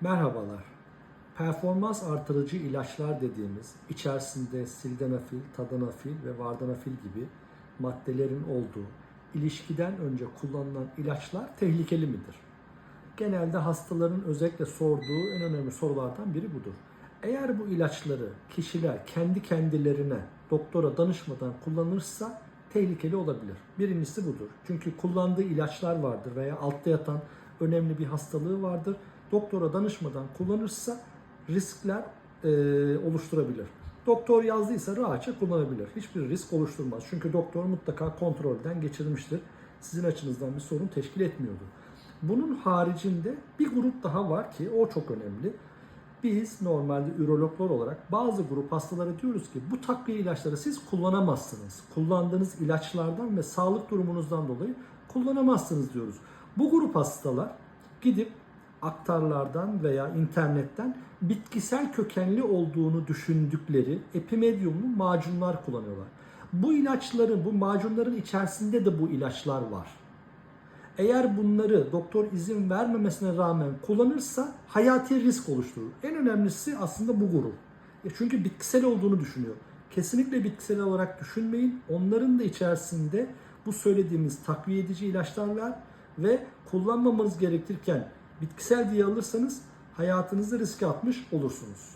Merhabalar. Performans artırıcı ilaçlar dediğimiz içerisinde sildenafil, tadanafil ve vardanafil gibi maddelerin olduğu ilişkiden önce kullanılan ilaçlar tehlikeli midir? Genelde hastaların özellikle sorduğu en önemli sorulardan biri budur. Eğer bu ilaçları kişiler kendi kendilerine doktora danışmadan kullanırsa tehlikeli olabilir. Birincisi budur. Çünkü kullandığı ilaçlar vardır veya altta yatan önemli bir hastalığı vardır. Doktora danışmadan kullanırsa riskler e, oluşturabilir. Doktor yazdıysa rahatça kullanabilir. Hiçbir risk oluşturmaz. Çünkü doktor mutlaka kontrolden geçirmiştir. Sizin açınızdan bir sorun teşkil etmiyordu. Bunun haricinde bir grup daha var ki o çok önemli. Biz normalde ürologlar olarak bazı grup hastalara diyoruz ki bu takviye ilaçları siz kullanamazsınız. Kullandığınız ilaçlardan ve sağlık durumunuzdan dolayı kullanamazsınız diyoruz. Bu grup hastalar gidip aktarlardan veya internetten bitkisel kökenli olduğunu düşündükleri epimedyumlu macunlar kullanıyorlar. Bu ilaçların, bu macunların içerisinde de bu ilaçlar var. Eğer bunları doktor izin vermemesine rağmen kullanırsa hayati risk oluşturur. En önemlisi aslında bu grup. E Çünkü bitkisel olduğunu düşünüyor. Kesinlikle bitkisel olarak düşünmeyin. Onların da içerisinde bu söylediğimiz takviye edici ilaçlar var ve kullanmamanız gerekirken bitkisel diye alırsanız hayatınızı riske atmış olursunuz.